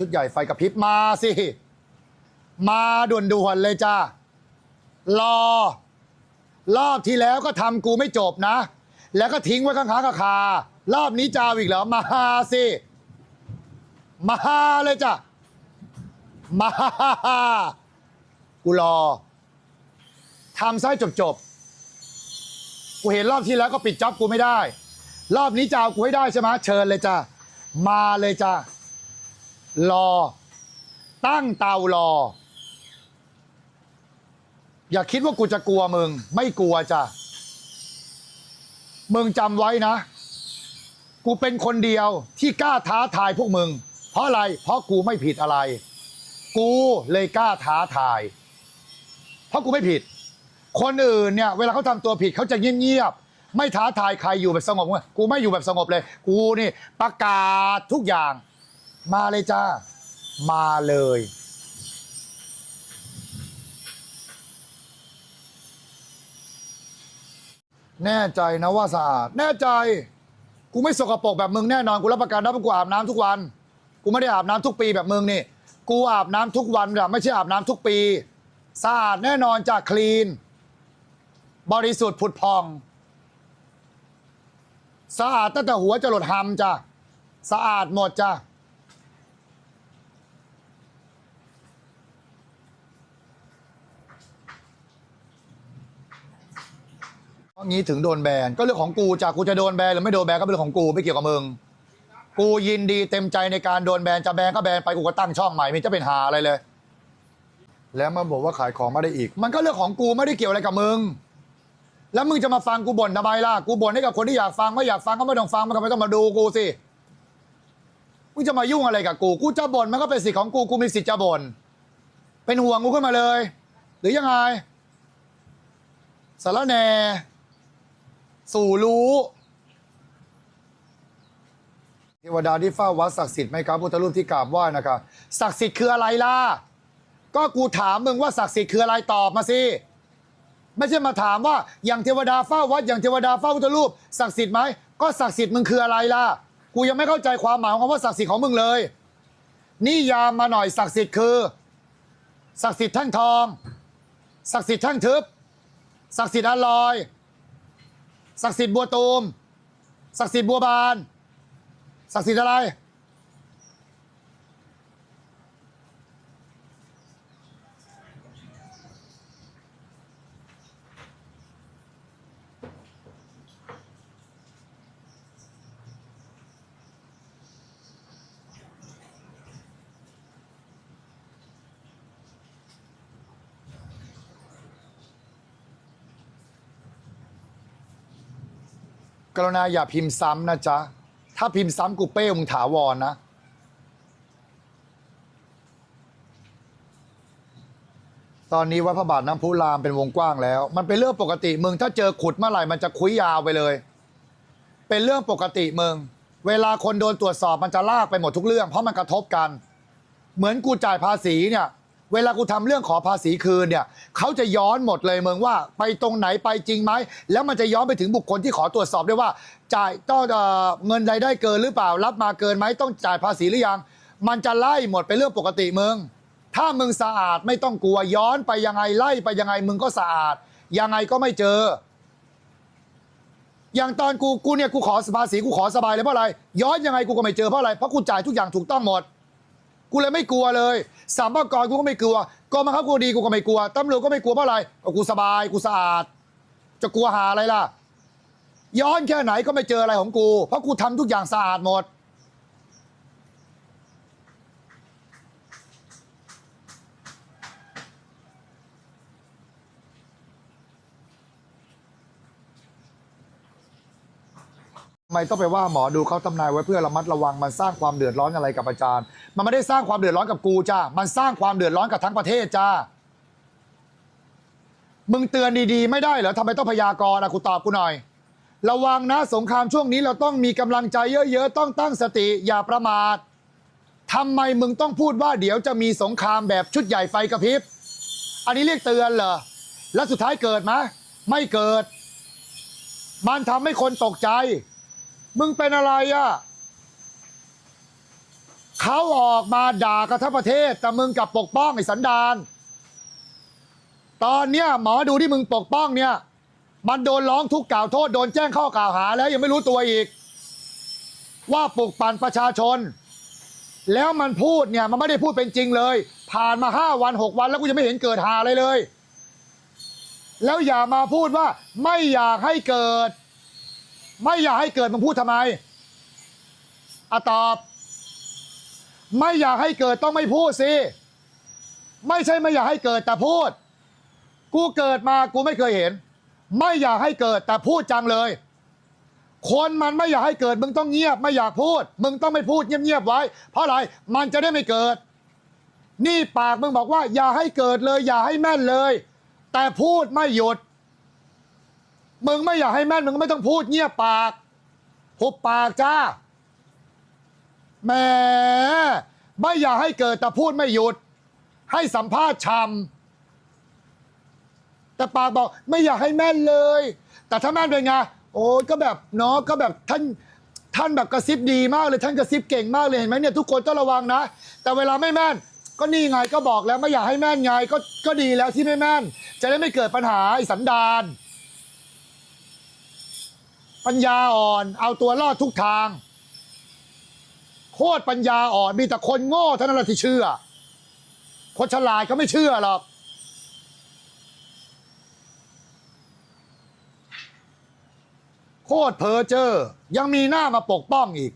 ชุดใหญ่ไฟกระพริบมาสิ มาด่วนๆเลยจ้ารอ รอบที่แล้วก็ทำกูไม่จบนะ แล้วก็ทิ้งไว้ข้างๆกับคารอบนี้จะเอาอีกเหรอมาสิ มาเลยจ้ะ มากูรอทำซะให้จบๆ กูเห็นรอบที่แล้วก็ปิดจ็อบกูไม่ได้ รอบนี้จะเอากูให้ได้ใช่ไหมเชิญเลยจ้ะ มาเลยจ้ะ รอ ตั้งเตารอ อย่าคิดว่ากูจะกลัวมึง ไม่กลัวจ้ะ มึงจำไว้นะ กูเป็นคนเดียวที่กล้าท้าทายพวกมึง เพราะอะไร เพราะกูไม่ผิดอะไร กูเลยกล้าท้าทาย เพราะกูไม่ผิด คนอื่นเนี่ย เวลาเขาทำตัวผิดเขาจะเงียบๆไม่ท้าทายใครอยู่แบบสงบกูไม่อยู่แบบสงบเลย กูนี่ประกาศทุกอย่าง มาเลยจ้า มาเลย แน่ใจนะว่าสะอาด แน่ใจ กูไม่สกปรกแบบมึงแน่นอน กูรับประกันได้เพราะกูอาบน้ำทุกวัน กูไม่ได้อาบน้ำทุกปีแบบมึงนี่ กูอาบน้ำทุกวันแบบไม่ใช่อาบน้ำทุกปี สะอาดแน่นอนจากคลีน บริสุทธิ์ผุดพอง สะอาดตั้งแต่หัวจะหลดหำจ้ะสะอาดหมดจ้ะ เพราะ งี้ถึงโดนแบนก็เรื่องของกูจากกูจะโดนแบนหรือไม่โดนแบนก็เป็นเรื่องของกูไม่เกี่ยวกับมึงกูยินดีเต็มใจในการโดนแบนจะแบนก็แบนไปกูก็ตั้งช่องใหม่ไม่จะเป็นหาอะไรเลย แล้วมันบอกว่าขายของไม่ได้อีก มันก็เรื่องของกูไม่ได้เกี่ยวอะไรกับมึง แล้วมึงจะมาฟังกูบ่นทำไมล่ะกูบ่นให้กับคนที่อยากฟังไม่อยากฟังก็ไม่ต้องฟังมันก็ไม่ต้องมาดูกูสิมึงจะมายุ่งอะไรกับกูกูจะบ่นมันก็เป็นสิทธิ์ของกูกูมีสิทธิ์จะบ่นเป็นห่วงกูขึ้นมาเลย หรือยังไงสารแหน่ สู่รู้เทวดาที่เฝ้าวัดศักดิ์สิทธิ์ไหมครับพุทธรูปที่กราบไหว้นะครับศักดิ์สิทธิ์คืออะไรล่ะก็กูถามมึงว่าศักดิ์สิทธิ์คืออะไรตอบมาสิไม่ใช่มาถามว่าอย่างเทวดาเฝ้าวัดอย่างเทวดาเฝ้าพุทธรูปศักดิ์สิทธิ์ไหมก็ศักดิ์สิทธิ์มึงคืออะไรล่ะกูยังไม่เข้าใจความหมายของคำว่าศักดิ์สิทธิ์ของมึงเลยนิยามมาหน่อยศักดิ์สิทธิ์คือศักดิ์สิทธิ์แท่งทองศักดิ์สิทธิ์แท่งทึบศักดิ์สิทธิ์อลอย ศักดิ์สิทธิ์บัวตูมศักดิ์สิทธิ์บัวบานศักดิ์สิทธิ์อะไร กรุณาอย่าพิมพ์ซ้ำนะจ๊ะ ถ้าพิมพ์ซ้ำกูเป้มึงถาวรนะ ตอนนี้วัดพระบาทน้ำพุรามเป็นวงกว้างแล้ว มันเป็นเรื่องปกติมึงถ้าเจอขุดเมื่อไหร่มันจะคุยยาวไปเลย เป็นเรื่องปกติมึง เวลาคนโดนตรวจสอบมันจะลากไปหมดทุกเรื่อง เพราะมันกระทบกัน เหมือนกูจ่ายภาษีเนี่ย เวลากูทำเรื่องขอภาษีคืนเนี่ยเขาจะย้อนหมดเลยเมืองว่า ไปตรงไหนไปจริงไหมแล้วมันจะย้อนไปถึงบุคคลที่ขอตรวจสอบด้วยว่า จ่ายต้องเอเงินรายได้เกินหรือเปล่ารับมาเกินไหมต้องจ่ายภาษีหรือยัง มันจะไล่หมดเป็นเรื่องปกติเมึงถ้ามึงสะอาดไม่ต้องกลัวย้อนไปยังไงไล่ไปยังไงมึงก็สะอาด ยังไงก็ไม่เจอ อย่างตอนกูกูเนี่ยกูขอภาษีกูขอสบายเลยเพราะอะไร ย้อนยังไงกูก็ไม่เจอเพราะอะไรเพราะกูจ่ายทุกอย่างถูกต้องหมด กูเลยไม่กลัวเลยสามภากรกูก็ไม่กลัวกองบังคับกูดีกูก็ไม่กลัวตำรวจก็ไม่กลัวเพราะอะไรก็กูสบายกูสะอาด จะกลัวหาอะไรล่ะ ย้อนแค่ไหนก็ไม่เจออะไรของกู เพราะกูทำทุกอย่างสะอาดหมด ทำไมต้องไปว่าหมอดูเขาทำนายไว้เพื่อระมัดระวังมันสร้างความเดือดร้อนอะไรกับอาจารย์ มันไม่ได้สร้างความเดือดร้อนกับกูจ้ามันสร้างความเดือดร้อนกับทั้งประเทศจ้ามึงเตือนดีๆ ไม่ได้เหรอทำไมต้องพยากรณ์อะกูตอบกูหน่อย ระวังนะสงครามช่วงนี้เราต้องมีกำลังใจเยอะๆ ต้องตั้งสติอย่าประมาททำไมมึงต้องพูดว่าเดี๋ยวจะมีสงครามแบบชุดใหญ่ไฟกระพริบ อันนี้เรียกเตือนเหรอแล้วสุดท้ายเกิดไหมไม่เกิด มันทำให้คนตกใจ มึงเป็นอะไรอะ่ะเขาออกมาด่ากันทั้งประเทศ แต่มึงกลับปกป้องไอ้สันดาน ตอนเนี้ยหมอดูที่มึงปกป้องเนี่ย มันโดนร้องทุกข์กล่าวโทษโดนแจ้งข้อกล่าวหาแล้วยังไม่รู้ตัวอีก ว่าปลุกปั่นประชาชน แล้วมันพูดเนี่ยมันไม่ได้พูดเป็นจริงเลย ผ่านมาห้าวันหกวันแล้วกูยังไม่เห็นเกิดหาอะไรเลย แล้วอย่ามาพูดว่าไม่อยากให้เกิด ไม่อยากให้เกิดมึงพูดทำไมอะตอบ ไม่อยากให้เกิดต้องไม่พูดสิ ไม่ใช่ไม่อยากให้เกิดแต่พูด กูเกิดมากูไม่เคยเห็น ไม่อยากให้เกิดแต่พูดจังเลย คนมันไม่อยากให้เกิด มึงต้องเงียบ ไม่อยากพูด มึงต้องไม่พูดเงียบๆไว้ เพราะอะไรมันจะได้ไม่เกิด นี่ปากมึงบอกว่า อย่าให้เกิดเลย อย่าให้แม่นเลย แต่พูดไม่หยุด มึงไม่อยากให้แม่นมึงก็ไม่ต้องพูดเงียบปากหุบปากจ้าแหมไม่อยากให้เกิดแต่พูดไม่หยุด ให้สัมภาษณ์ชำแต่ปากบอกไม่อยากให้แม่นเลย แต่ถ้าแม่นเป็นไงโอ้ก็แบบเนาะก็แบบท่านท่านแบบกระซิบดีมากเลยท่านกระซิบเก่งมากเลยเห็นไหมเนี่ยทุกคนต้องระวังนะ แต่เวลาไม่แม่น ก็นี่ไงก็บอกแล้วไม่อยากให้แม่นไงก็ก็ดีแล้วที่ไม่แม่น จะได้ไม่เกิดปัญหาไอ้สันดาน ปัญญาอ่อน เอาตัวรอดทุกทาง โคตรปัญญาอ่อนมีแต่คนโง่เท่านั้นแหละที่เชื่อ คนฉลาดเขาไม่เชื่อหรอกโคตรเพอเจอร์ยังมีหน้ามาปกป้องอีก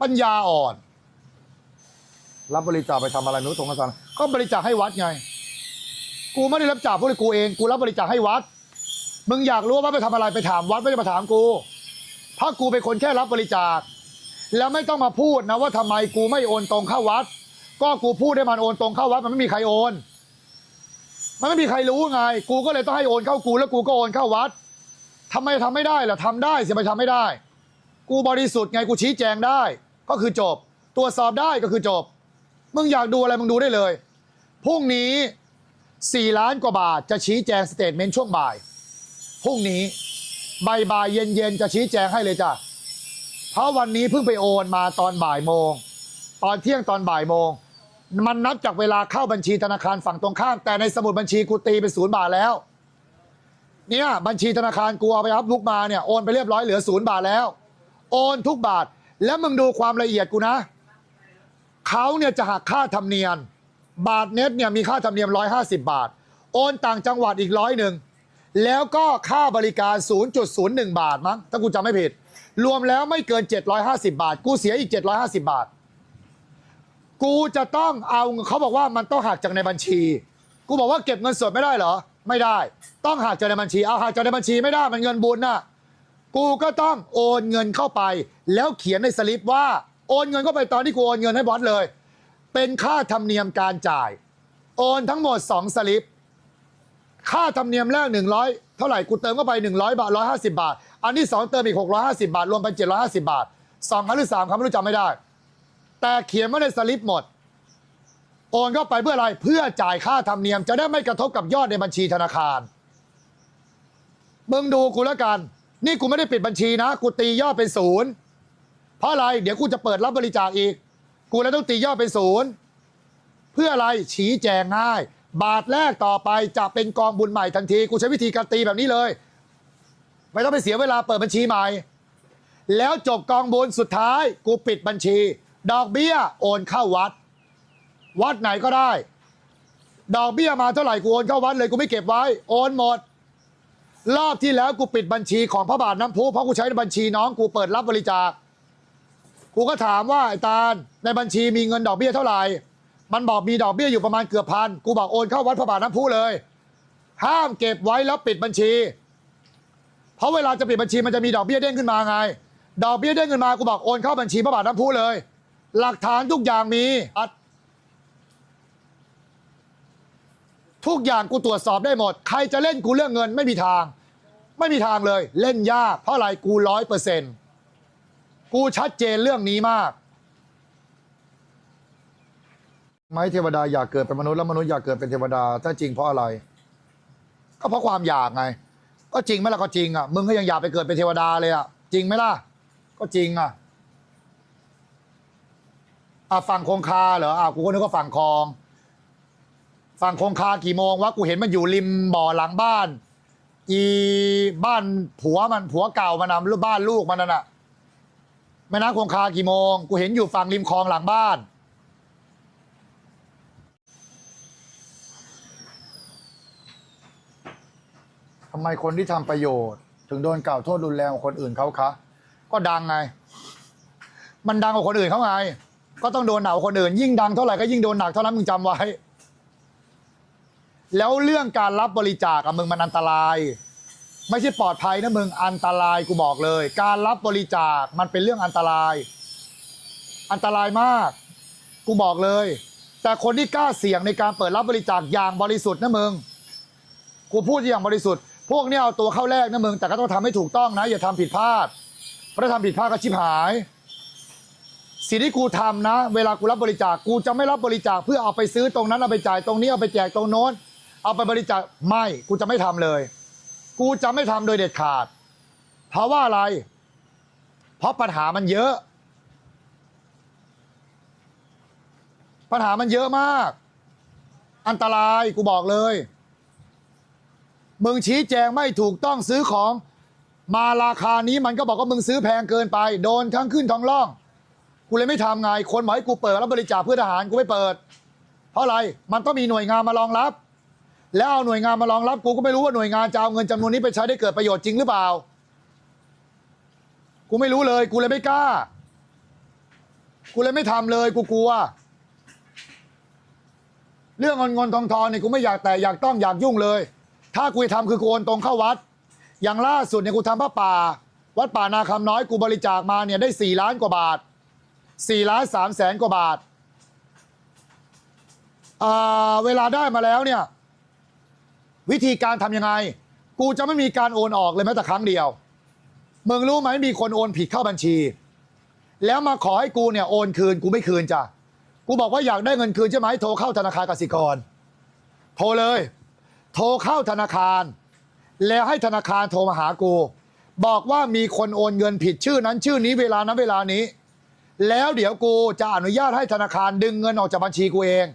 ปัญญาอ่อน รับบริจาคไปทำอะไรไม่รู้ตรงกันสันก็บริจาคให้วัดไง กูไม่ได้รับจากพวกกูเอง กูรับบริจาคให้วัด มึงอยากรู้ว่าไปทำอะไรไปถามวัดไม่ได้มาถามกู เพราะกูเป็นคนแค่รับบริจาค แล้วไม่ต้องมาพูดนะว่าทำไมกูไม่โอนตรงเข้าวัด ก็กูพูดให้มันโอนตรงเข้าวัดมันไม่มีใครโอน มันไม่มีใครรู้ไง กูก็เลยต้องให้โอนเข้ากู แล้วกูก็โอนเข้าวัดทำไมทำไม่ได้ล่ะทำได้สิไปทำไม่ได้ กูบริสุทธิ์ไงกูชี้แจงได้ ก็คือจบ ตรวจสอบได้ก็คือจบ มึงอยากดูอะไรมึงดูได้เลยพรุ่งนี้ 4 ล้านกว่าบาทจะชี้แจงสเตทเมนต์ช่วงบ่ายพรุ่งนี้ บ่ายบ่ายๆเย็นเย็นๆจะชี้แจงให้เลยจ้ะเพราะวันนี้เพิ่งไปโอนมาตอนบ่ายโมง ตอนเที่ยงตอนบ่ายโมง มันนับจากเวลาเข้าบัญชีธนาคารฝั่งตรงข้าม แต่ในสมุดบัญชีกูตีเป็นศูนย์บาทแล้ว เนี่ยบัญชีธนาคารกูเอาไปรับลุกมาเนี่ยโอนไปเรียบร้อยเหลือศูนย์บาทแล้ว โอนทุกบาท แล้วมึงดูความละเอียดกูนะเขาเนี่ยจะหักค่าธรรมเนียมบาทเน็ตเนี่ยมีค่าธรรมเนียม 150 บาท โอนต่างจังหวัดอีกร้อยหนึ่ง แล้วก็ค่าบริการ 0.01 บาทมั้งถ้ากูจำไม่ผิด รวมแล้วไม่เกิน 750 บาท กูเสียอีก 750 บาท กูจะต้องเอาเขาบอกว่ามันต้องหักจากในบัญชี กูบอกว่าเก็บเงินสดไม่ได้เหรอ ไม่ได้ ต้องหักจากในบัญชี เอาหักจากในบัญชีไม่ได้มันเงินบุญน่ะ กูก็ต้องโอนเงินเข้าไป แล้วเขียนในสลิปว่าโอนเงินเข้าไปตอนที่กูโอนเงินให้บอสเลย เป็นค่าธรรมเนียมการจ่าย โอนทั้งหมด 2 สลิป ค่าธรรมเนียมแรก 100 เท่าไหร่กูเติมเข้าไป 100 บาท 150 บาท อันที่ 2 เติมอีก 650 บาท รวมเป็น 750 บาทสองครั้งหรือสามครั้งไม่รู้จำไม่ได้ แต่เขียนไว้ในสลิปหมด โอนเข้าไปเพื่ออะไรเพื่อจ่ายค่าธรรมเนียม จะได้ไม่กระทบกับยอดในบัญชีธนาคารมึงดูกูแล้วกัน นี่กูไม่ได้ปิดบัญชีนะ กูตียอดเป็นศูนย์เพราะอะไรเดี๋ยวกูจะเปิดรับบริจาคอีก กูเลยต้องตียอดเป็นศูนย์เพื่ออะไรชี้แจงง่าย บาทแรกต่อไปจะเป็นกองบุญใหม่ทันที กูใช้วิธีการตีแบบนี้เลย ไม่ต้องไปเสียเวลาเปิดบัญชีใหม่ แล้วจบกองบุญสุดท้าย กูปิดบัญชี ดอกเบี้ยโอนเข้าวัด วัดไหนก็ได้ ดอกเบี้ยมาเท่าไหร่กูโอนเข้าวัดเลยกูไม่เก็บไว้ โอนหมด รอบที่แล้วกูปิดบัญชีของพระบาทน้ำพุเพราะกูใช้บัญชีน้องกูเปิดรับบริจาค กูก็ถามว่าไอ้ตาลในบัญชีมีเงินดอกเบี้ยเท่าไหร่ มันบอกมีดอกเบี้ยอยู่ประมาณเกือบพันกูบอกโอนเข้าวัดพระบาทน้ำพุเลย ห้ามเก็บไว้แล้วปิดบัญชี เพราะเวลาจะปิดบัญชีมันจะมีดอกเบี้ยเด้งขึ้นมาไง ดอกเบี้ยเด้งขึ้นมากูบอกโอนเข้าบัญชีพระบาทน้ำพุเลย หลักฐานทุกอย่างมีอัดทุกอย่างกูตรวจสอบได้หมด ใครจะเล่นกูเรื่องเงินไม่มีทาง ไม่มีทางเลย เล่นยาก เพราะอะไรกูร้อยเปอร์เซ็นต์กูชัดเจนเรื่องนี้มาก ไม้เทวดาอยากเกิดเป็นมนุษย์แล้วมนุษย์อยากเกิดเป็นเทวดา ถ้าจริงเพราะอะไร ก็เพราะความอยากไง ก็จริงไหมล่ะก็จริงอะมึงก็ยังอยากไปเกิดเป็นเทวดาเลยอะจริงไหมล่ะ ก็จริงอะอะฝั่งคงคาเหรออะกูก็นึกว่าฝั่งคลองฝั่งคงคากี่โมงวะกูเห็นมันอยู่ริมบ่อหลังบ้าน อีบ้านผัวมันผัวเก่ามันนำลูกบ้านลูกมันนั่นน่ะแม่น้ำคงคากี่โมง กูเห็นอยู่ฝั่งริมคลองหลังบ้าน ทำไมคนที่ทำประโยชน์ ถึงโดนกล่าวโทษรุนแรงกว่าคนอื่นเขาคะ ก็ดังไง มันดังกว่าคนอื่นเขาไง ก็ต้องโดนหนักกว่าคนอื่น ยิ่งดังเท่าไหร่ก็ยิ่งโดนหนักเท่านั้นมึงจำไว้ แล้วเรื่องการรับบริจาคอะมึงมันอันตราย ไม่ใช่ปลอดภัยนะมึงอันตรายกูบอกเลย การรับบริจาคมันเป็นเรื่องอันตราย อันตรายมาก กูบอกเลย แต่คนที่กล้าเสี่ยงในการเปิดรับบริจาคอย่างบริสุทธิ์นะมึงกูพูดอย่างบริสุทธิ์ พวกเนี้ยเอาตัวเข้าแรกนะมึงแต่ก็ต้องทำให้ถูกต้องนะ อย่าทำผิดพลาดเพราะถ้าทำผิดพลาดก็ชิบหาย สิ่งที่กูทำนะ เวลากูรับบริจาคกูจะไม่รับบริจาคเพื่อเอาไปซื้อตรงนั้นเอาไปจ่ายตรงนี้เอาไปแจกตรงโน้น เอาไปบริจาคไม่กูจะไม่ทำเลย กูจะไม่ทำโดยเด็ดขาด เพราะว่าอะไร เพราะปัญหามันเยอะ ปัญหามันเยอะมาก อันตรายกูบอกเลย มึงชี้แจงไม่ถูกต้องซื้อของ มาราคานี้มันก็บอกว่ามึงซื้อแพงเกินไป โดนทั้งขึ้นทั้งล่อง กูเลยไม่ทำไงคนบอกให้กูเปิดรับบริจาคเพื่อทหารกูไม่เปิด เพราะอะไรมันต้องมีหน่วยงานมารองรับ แล้วเอาหน่วยงานมารองรับกูก็ไม่รู้ว่าหน่วยงานจะเอาเงินจำนวนนี้ไปใช้ได้เกิดประโยชน์จริงหรือเปล่า กูไม่รู้เลย กูเลยไม่กล้า กูเลยไม่ทำเลยกูกลัวเรื่องเงินเงินทองทองเนี่ยกูไม่อยากแต่อยากต้องอยากยุ่งเลย ถ้ากูจะทำคือกูโอนตรงเข้าวัด อย่างล่าสุดเนี่ยกูทำพระป่า วัดป่านาคำน้อยกูบริจาคมาเนี่ยได้สี่ล้านกว่าบาทสี่ล้านสามแสนกว่าบาทเวลาได้มาแล้วเนี่ย วิธีการทำยังไง กูจะไม่มีการโอนออกเลยแม้แต่ครั้งเดียวมึงรู้ไหมมีคนโอนผิดเข้าบัญชี แล้วมาขอให้กูเนี่ยโอนคืนกูไม่คืนจ้ะกูบอกว่าอยากได้เงินคืนใช่ไหมโทรเข้าธนาคารกสิกรโทรเลย โทรเข้าธนาคาร แล้วให้ธนาคารโทรมาหากู บอกว่ามีคนโอนเงินผิดชื่อนั้นชื่อนี้เวลานั้นเวลานี้ แล้วเดี๋ยวกูจะอนุญาตให้ธนาคารดึงเงินออกจากบัญชีกูเอง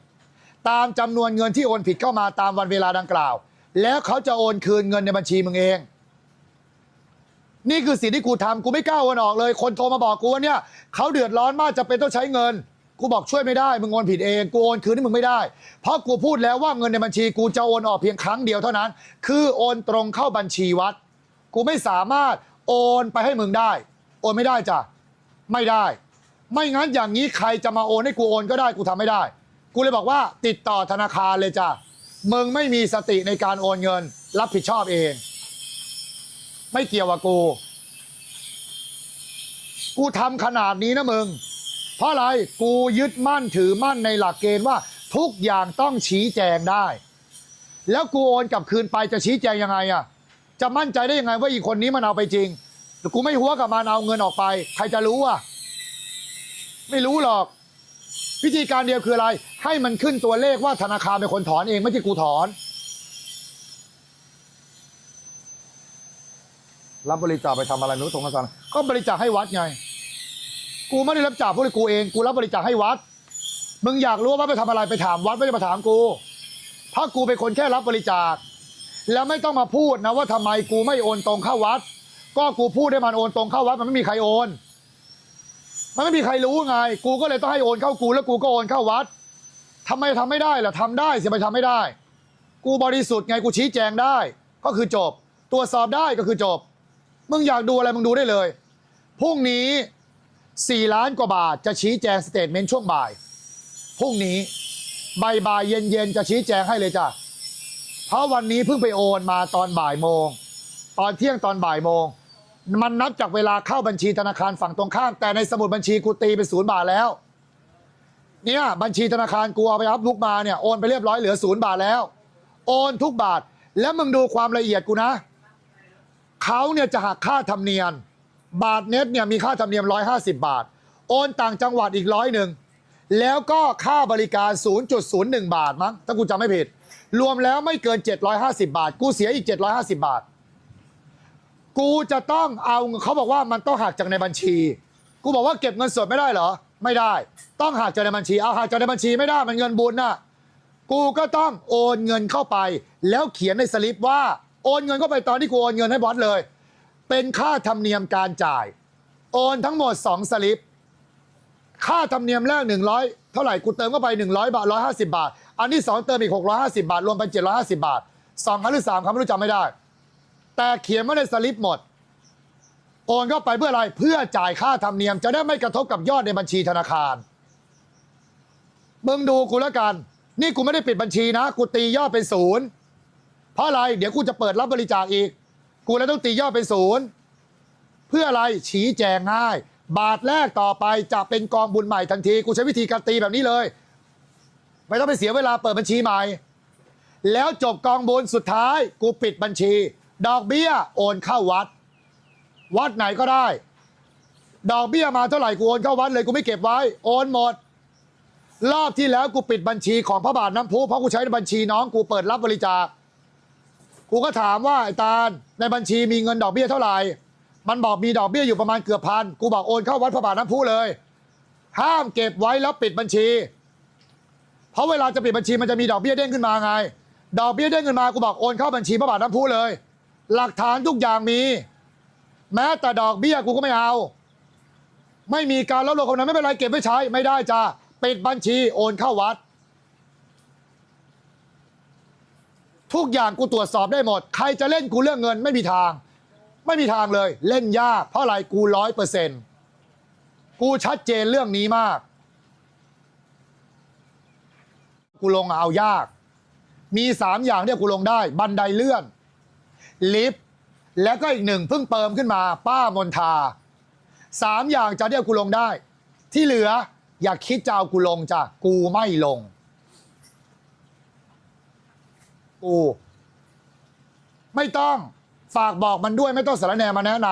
ตามจำนวนเงินที่โอนผิดเข้ามาตามวันเวลาดังกล่าว แล้วเขาจะโอนคืนเงินในบัญชีมึงเองนี่คือสิ่งที่กูทำกูไม่กล้าโอนออกเลย คนโทรมาบอกกูว่าเนี่ยเขาเดือดร้อนมากจะเป็นต้องใช้เงิน กูบอกช่วยไม่ได้มึงโอนผิดเองกูโอนคืนให้มึงไม่ได้ เพราะกูพูดแล้วว่าเงินในบัญชีกูจะโอนออกเพียงครั้งเดียวเท่านั้น คือโอนตรงเข้าบัญชีวัด กูไม่สามารถโอนไปให้มึงได้ โอนไม่ได้จ้ะไม่ได้ ไม่งั้นอย่างนี้ใครจะมาโอนให้กูโอนก็ได้กูทำไม่ได้ กูเลยบอกว่าติดต่อธนาคารเลยจ้ะมึงไม่มีสติในการโอนเงิน รับผิดชอบเอง ไม่เกี่ยวกับกู กูทำขนาดนี้นะมึง เพราะอะไรกูยึดมั่นถือมั่นในหลักเกณฑ์ว่าทุกอย่างต้องชี้แจงได้ แล้วกูโอนกลับคืนไปจะชี้แจงยังไงอะจะมั่นใจได้ยังไงว่าอีกคนนี้มันเอาไปจริงแต่กูไม่หัวกับมันเอาเงินออกไป ใครจะรู้อะไม่รู้หรอก วิธีการเดียวคืออะไร ให้มันขึ้นตัวเลขว่าธนาคารเป็นคนถอนเองไม่ใช่กูถอนรับบริจาคไปทำอะไรไม่รู้ตรงกันก็บริจาคให้วัดไง กูไม่ได้รับจากพวกกูเองกูรับบริจาคให้วัด มึงอยากรู้ว่าไปทำอะไรไปถามวัดไม่ได้มาถามกูเพราะกูเป็นคนแค่รับบริจาค แล้วไม่ต้องมาพูดนะว่าทำไมกูไม่โอนตรงเข้าวัด ก็กูพูดให้มันโอนตรงเข้าวัดมันไม่มีใครโอน มันไม่มีใครรู้ไง กูก็เลยต้องให้โอนเข้ากู แล้วกูก็โอนเข้าวัดทำไมทำไม่ได้ล่ะทำได้สิไปทำไม่ได้ กูบริสุทธิ์ไงกูชี้แจงได้ ก็คือจบ ตรวจสอบได้ก็คือจบ มึงอยากดูอะไรมึงดูได้เลยพรุ่งนี้ 4 ล้านกว่าบาทจะชี้แจงสเตทเมนต์ช่วงบ่ายพรุ่งนี้บ่ายบ่ายเย็นเย็นๆจะชี้แจงให้เลยจ้ะเพราะวันนี้เพิ่งไปโอนมาตอนบ่ายโมง ตอนเที่ยงตอนบ่ายโมง มันนับจากเวลาเข้าบัญชีธนาคารฝั่งตรงข้าม แต่ในสมุดบัญชีกูตีเป็นศูนย์บาทแล้ว เนี่ยบัญชีธนาคารกูเอาไปอัพลุกมาเนี่ยโอนไปเรียบร้อยเหลือศูนย์บาทแล้ว โอนทุกบาทแล้วมึงดูความละเอียดกูนะเขาเนี่ยจะหักค่าธรรมเนียม บาทเน็ตเนี่ยมีค่าธรรมเนียม 150 บาท โอนต่างจังหวัดอีกร้อยหนึ่งแล้วก็ค่าบริการ 0.01 บาทมั้งถ้ากูจำไม่ผิด รวมแล้วไม่เกิน 750 บาท กูเสียอีก 750 บาท กูจะต้องเอาเขาบอกว่ามันต้องหักจากในบัญชี กูบอกว่าเก็บเงินสดไม่ได้เหรอ ไม่ได้ ต้องหักจากในบัญชี เอาหักจากในบัญชีไม่ได้มันเงินบุญน่ะกูก็ต้องโอนเงินเข้าไป แล้วเขียนในสลิปว่าโอนเงินเข้าไปตอนที่กูโอนเงินให้บอสเลย เป็นค่าธรรมเนียมการจ่าย โอนทั้งหมด 2 สลิป ค่าธรรมเนียมแรก 100 เท่าไหร่กูเติมเข้าไป 100 บาท 150 บาท อันที่ 2 เติมอีก 650 บาท รวมเป็น750 บาทสองครั้งหรือสามครั้งไม่รู้จำไม่ได้ แต่เขียนไว้ในสลิปหมด โอนเข้าไปเพื่ออะไรเพื่อจ่ายค่าธรรมเนียม จะได้ไม่กระทบกับยอดในบัญชีธนาคารมึงดูกูแล้วกัน นี่กูไม่ได้ปิดบัญชีนะ กูตียอดเป็นศูนย์เพราะอะไร เดี๋ยวกูจะเปิดรับบริจาคอีก กูเลยต้องตียอดเป็นศูนย์เพื่ออะไรชี้แจงง่าย บาทแรกต่อไปจะเป็นกองบุญใหม่ทันที กูใช้วิธีการตีแบบนี้เลย ไม่ต้องไปเสียเวลาเปิดบัญชีใหม่ แล้วจบกองบุญสุดท้าย กูปิดบัญชี ดอกเบี้ยโอนเข้าวัด วัดไหนก็ได้ ดอกเบี้ยมาเท่าไหร่กูโอนเข้าวัดเลยกูไม่เก็บไว้ โอนหมด รอบที่แล้วกูปิดบัญชีของพระบาทน้ำพุเพราะกูใช้ในบัญชีน้องกูเปิดรับบริจาคกูก็ถามว่าไอ้ตาล ในบัญชีมีเงินดอกเบี้ยเท่าไหร่ มันบอกมีดอกเบี้ยอยู่ประมาณเกือบพัน กูบอกโอนเข้าวัดพระบาทน้ำพุเลย ห้ามเก็บไว้แล้วปิดบัญชี เพราะเวลาจะปิดบัญชีมันจะมีดอกเบี้ยเด้งขึ้นมาไง ดอกเบี้ยเด้งขึ้นมา กูบอกโอนเข้าบัญชีพระบาทน้ำพุเลย หลักฐานทุกอย่างมี แม้แต่ดอกเบี้ยกูก็ไม่เอา ไม่มีการลดลงคำนั้นไม่เป็นไรเก็บไว้ใช้ไม่ได้จ้าปิดบัญชีโอนเข้าวัด ทุกอย่างกูตรวจสอบได้หมด ใครจะเล่นกูเรื่องเงินไม่มีทาง ไม่มีทางเลย เล่นยากเพราะอะไรกูร้อยเปอร์เซ็นต์กูชัดเจนเรื่องนี้มาก กูลงเอายาก มีสามอย่างที่กูลงได้ บันไดเลื่อน ลิฟต์แล้วก็อีกหนึ่งเพิ่งเติมขึ้นมา ป้ามนทาสามอย่างจะเรียกกูลงได้ ที่เหลืออย่าคิดจะเอากูลงจ้ะกูไม่ลง กู ไม่ต้องฝากบอกมันด้วยไม่ต้องสารแนมาแนะน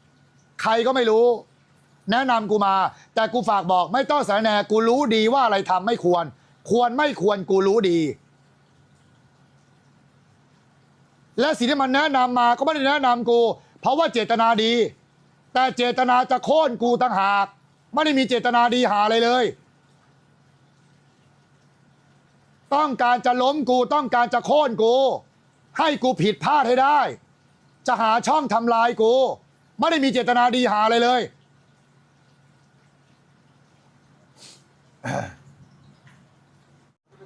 ำใครก็ไม่รู้ แนะนำกูมา แต่กูฝากบอกไม่ต้องสารแนกูรู้ดีว่าอะไรทำไม่ควร ควรไม่ควรกูรู้ดี และสิ่งที่มันแนะนำมาก็ไม่ได้แนะนำกู เพราะว่าเจตนาดี แต่เจตนาจะโค่นกูต่างหาก ไม่ได้มีเจตนาดีหาอะไรเลย ต้องการจะล้มกูต้องการจะโค่นกู ให้กูผิดพลาดให้ได้ จะหาช่องทำลายกู ไม่ได้มีเจตนาดีหาอะไรเลย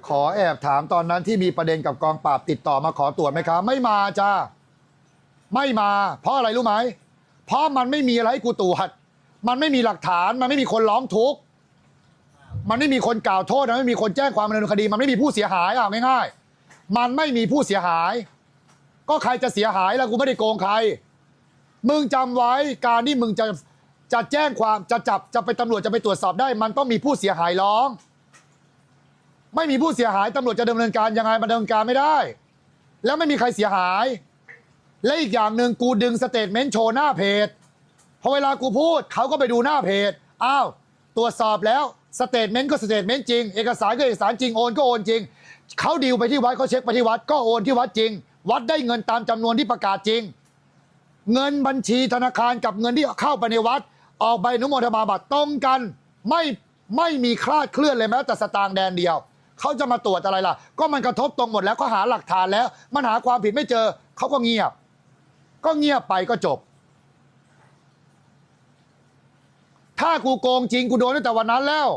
ขอแอบถามตอนนั้นที่มีประเด็นกับกองปราบติดต่อมาขอตรวจไหมครับ ไม่มาจ้าไม่มา เพราะอะไรรู้ไหมเพราะมันไม่มีอะไรให้กูตรวจมันไม่มีหลักฐานมันไม่มีคนร้องทุกข์ มันไม่มีคนกล่าวโทษมันไม่มีคนแจ้งความดำเนินคดี มันไม่มีผู้เสียหายอะง่ายๆ มันไม่มีผู้เสียหาย ก็ใครจะเสียหายแล้วกูไม่ได้โกงใคร มึงจำไว้การที่มึงจะจะแจ้งความจะจับจะไปตำรวจจะไปตรวจสอบได้ มันต้องมีผู้เสียหายร้อง ไม่มีผู้เสียหายตำรวจจะดำเนินการยังไงมันดำเนินการไม่ได้ แล้วไม่มีใครเสียหาย และอีกอย่างหนึ่งกูดึงสเตทเมนต์โชว์หน้าเพจพอเวลากูพูดเขาก็ไปดูหน้าเพจอ้าวตรวจสอบแล้ว สเตทเมนต์ก็สเตทเมนต์จริง เอกสารก็เอกสารจริง โอนก็โอนจริง เขาดีลไปที่วัดเขาเช็คไปที่วัดก็โอนที่วัดจริง วัดได้เงินตามจำนวนที่ประกาศจริง เงินบัญชีธนาคารกับเงินที่เข้าไปในวัด ออกใบอนุโมทนาบัตรตรงกันไม่ไม่มีคลาดเคลื่อนเลยแม้แต่สตางค์แดนเดียวเขาจะมาตรวจอะไรล่ะ ก็มันกระทบตรงหมดแล้วก็หาหลักฐานแล้ว มันหาความผิดไม่เจอเขาก็เงียบ ก็เงียบไปก็จบ ถ้ากูโกงจริงกูโดนตั้งแต่วันนั้นแล้ว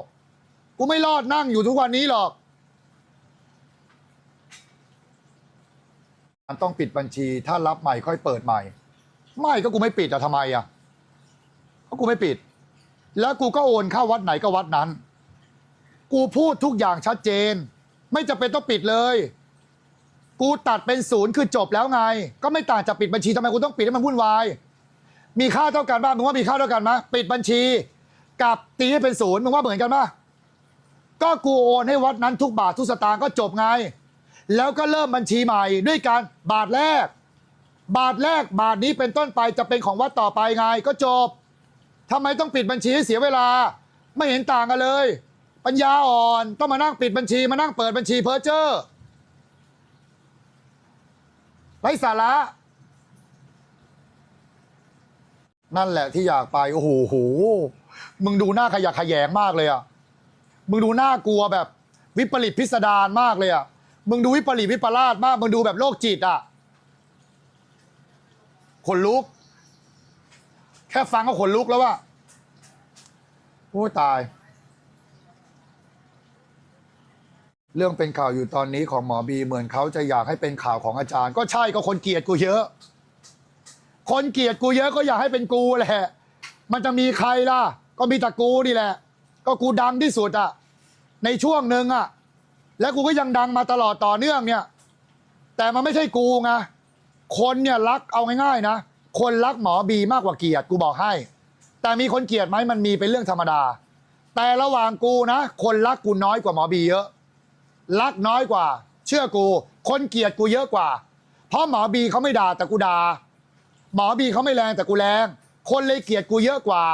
กูไม่รอดนั่งอยู่ทุกวันนี้หรอกมันต้องปิดบัญชี ถ้ารับใหม่ค่อยเปิดใหม่ ไม่ก็กูไม่ปิดอะทำไมอะก็กูไม่ปิด แล้วกูก็โอนเข้าวัดไหนก็วัดนั้น กูพูดทุกอย่างชัดเจน ไม่จำเป็นต้องปิดเลย กูตัดเป็นศูนย์คือจบแล้วไง ก็ไม่ต่างจากปิดบัญชีทำไมกูต้องปิดให้มันวุ่นวายมีค่าเท่ากันบ้างมึงว่ามีค่าเท่ากันไหมปิดบัญชี กับตีให้เป็นศูนย์มึงว่าเหมือนกันปะก็กูโอนให้วัดนั้นทุกบาททุกสตางค์ก็จบไง แล้วก็เริ่มบัญชีใหม่ด้วยการบาทแรก บาทแรกบาทนี้เป็นต้นไปจะเป็นของวัดต่อไปไง ก็จบทำไมต้องปิดบัญชีให้เสียเวลา ไม่เห็นต่างกันเลย ปัญญาอ่อนต้องมานั่งปิดบัญชีมานั่งเปิดบัญชีเพ้อเจ้อไร้สาระนั่นแหละที่อยากไป โอ้โหโห มึงดูหน้าขยะแขยงมากเลยอะมึงดูน่ากลัวแบบวิปริตพิสดารมากเลยอะมึงดูวิปริตวิปลาสมาก มึงดูแบบโรคจิตอะขนลุก แค่ฟังก็ขนลุกแล้วว่าโอ้ตาย เรื่องเป็นข่าวอยู่ตอนนี้ของหมอบีเหมือนเขาจะอยากให้เป็นข่าวของอาจารย์ ก็ใช่ก็คนเกลียดกูเยอะ คนเกลียดกูเยอะก็อยากให้เป็นกูแหละ มันจะมีใครล่ะ ก็มีแต่กูนี่แหละ ก็กูดังที่สุดอะในช่วงหนึ่งอะและกูก็ยังดังมาตลอดต่อเนื่องเนี่ย แต่มันไม่ใช่กูไงคนเนี่ยรักเอาง่ายๆนะ คนรักหมอบีมากกว่าเกลียดกูบอกให้ แต่มีคนเกลียดไหมมันมีเป็นเรื่องธรรมดา แต่ระหว่างกูนะ คนรักกูน้อยกว่าหมอบีเยอะ รักน้อยกว่า เชื่อกู คนเกลียดกูเยอะกว่า เพราะหมอบีเขาไม่ด่าแต่กูด่าหมอบีเขาไม่แรงแต่กูแรง คนเลยเกลียดกูเยอะกว่า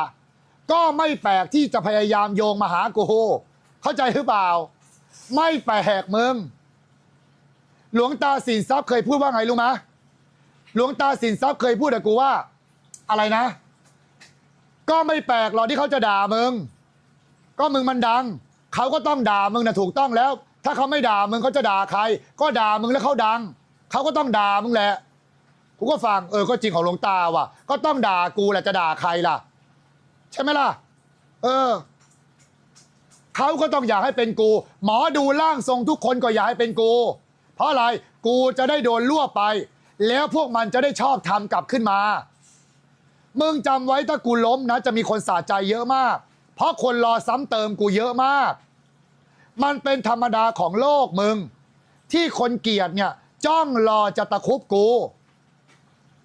ก็ไม่แปลกที่จะพยายามโยงมาหากูเข้าใจหรือเปล่า ไม่แปลกมึง หลวงตาสินทรัพย์เคยพูดว่าไงรู้ไหมหลวงตาสินทรัพย์เคยพูดกับกูว่า อะไรนะ ก็ไม่แปลกหรอกที่เขาจะด่ามึง ก็มึงมันดัง เขาก็ต้องด่ามึงนะถูกต้องแล้ว ถ้าเขาไม่ด่ามึงเขาจะด่าใคร ก็ด่ามึงแล้วเขาดัง เขาก็ต้องด่ามึงแหละกูก็ฟังเออก็จริงของหลวงตาว่ะ ก็ต้องด่ากูแหละจะด่าใครล่ะ ใช่ไหมล่ะ เออเขาก็ต้องอยากให้เป็นกู หมอดูร่างทรงทุกคนก็อยากให้เป็นกู เพราะอะไรกูจะได้โดนล่วไป แล้วพวกมันจะได้ชอบทำกลับขึ้นมามึงจำไว้ถ้ากูล้มนะ จะมีคนสาใจเยอะมาก เพราะคนรอซ้ำเติมกูเยอะมาก มันเป็นธรรมดาของโลกมึง ที่คนเกลียดเนี่ย จ้องรอจะตะคุบกู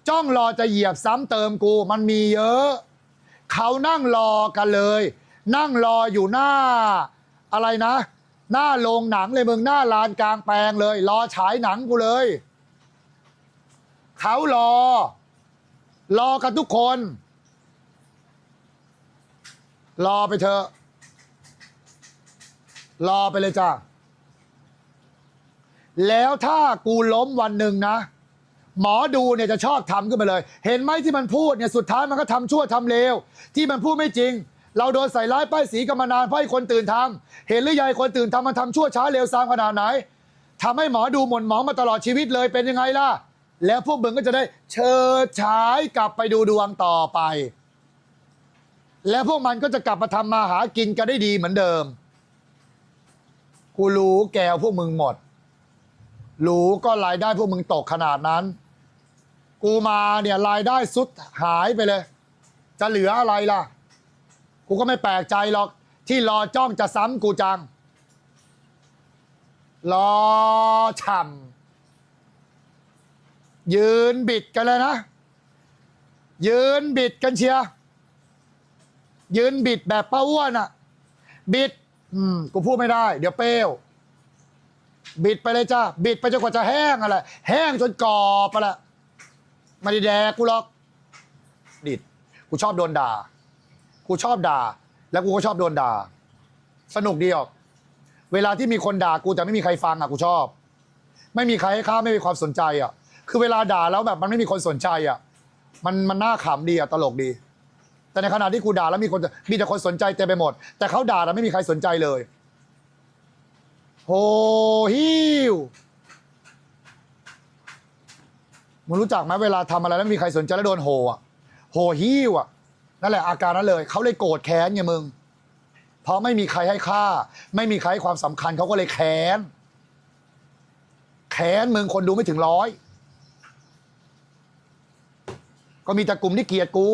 จ้องรอจะเหยียบซ้ำเติมกู มันมีเยอะ เขานั่งรอกันเลย นั่งรออยู่หน้า อะไรนะ หน้าโรงหนังเลยมึงหน้าลานกลางแปลงเลย รอฉายหนังกูเลย เขารอ รอกันทุกคน รอไปเถอะ รอไปเลยจ้าแล้วถ้ากูล้มวันหนึ่งนะ หมอดูเนี่ยจะชอบทำขึ้นมาเลย เห็นไหมที่มันพูดเนี่ยสุดท้ายมันก็ทำชั่วทำเลว ที่มันพูดไม่จริง เราโดนใส่ร้ายป้ายสีกันมานานเพราะให้คนตื่นทำเห็นหรือยังคนตื่นทำมันทำชั่วช้าเลวซามขนาดไหนทำให้หมอดูหม่นหมองมาตลอดชีวิตเลยเป็นยังไงล่ะ แล้วพวกมึงก็จะได้เชิดฉายกลับไปดูดวงต่อไป แล้วพวกมันก็จะกลับมาทำมาหากินกันได้ดีเหมือนเดิม กูรู้แกวพวกมึงหมด รู้ก็รายได้พวกมึงตกขนาดนั้น กูมาเนี่ยรายได้สุดหายไปเลย จะเหลืออะไรล่ะ กูก็ไม่แปลกใจหรอก ที่รอจ้องจะซ้ำกูจัง รอช่ำยืนบิดกันเลยนะ ยืนบิดกันเชียร์ยืนบิดแบบป้าอ้วนอะบิด อืม กูพูดไม่ได้ เดี๋ยวเป้วบิดไปเลยจ้าบิดไปจนกว่าจะแห้งอะไรแห้งจนกรอบไปละ ไม่ได้แดกกูหรอก ดิด กูชอบโดนด่า กูชอบด่า แล้วกูก็ชอบโดนด่า สนุกดีออก เวลาที่มีคนด่ากูแต่ไม่มีใครฟังอะกูชอบ ไม่มีใครให้ค่าไม่มีความสนใจอะ คือเวลาด่าแล้วแบบมันไม่มีคนสนใจอะ มันมันน่าขำดีอะตลกดี แต่ในขณะที่กูด่าแล้วมีคนมีแต่คนสนใจเต็มไปหมด แต่เขาด่าแล้วไม่มีใครสนใจเลยโหฮิว มึงรู้จักไหมเวลาทำอะไรแล้วไม่มีใครสนใจแล้วโดนโหอะโหฮิวอะนั่นแหละอาการนั้นเลยเขาเลยโกรธแค้นไงมึง เพราะไม่มีใครให้ค่า ไม่มีใครให้ความสำคัญเขาก็เลยแค้น แค้นมึงคนดูไม่ถึงร้อย ก็มีแต่กลุ่มที่เกลียดกู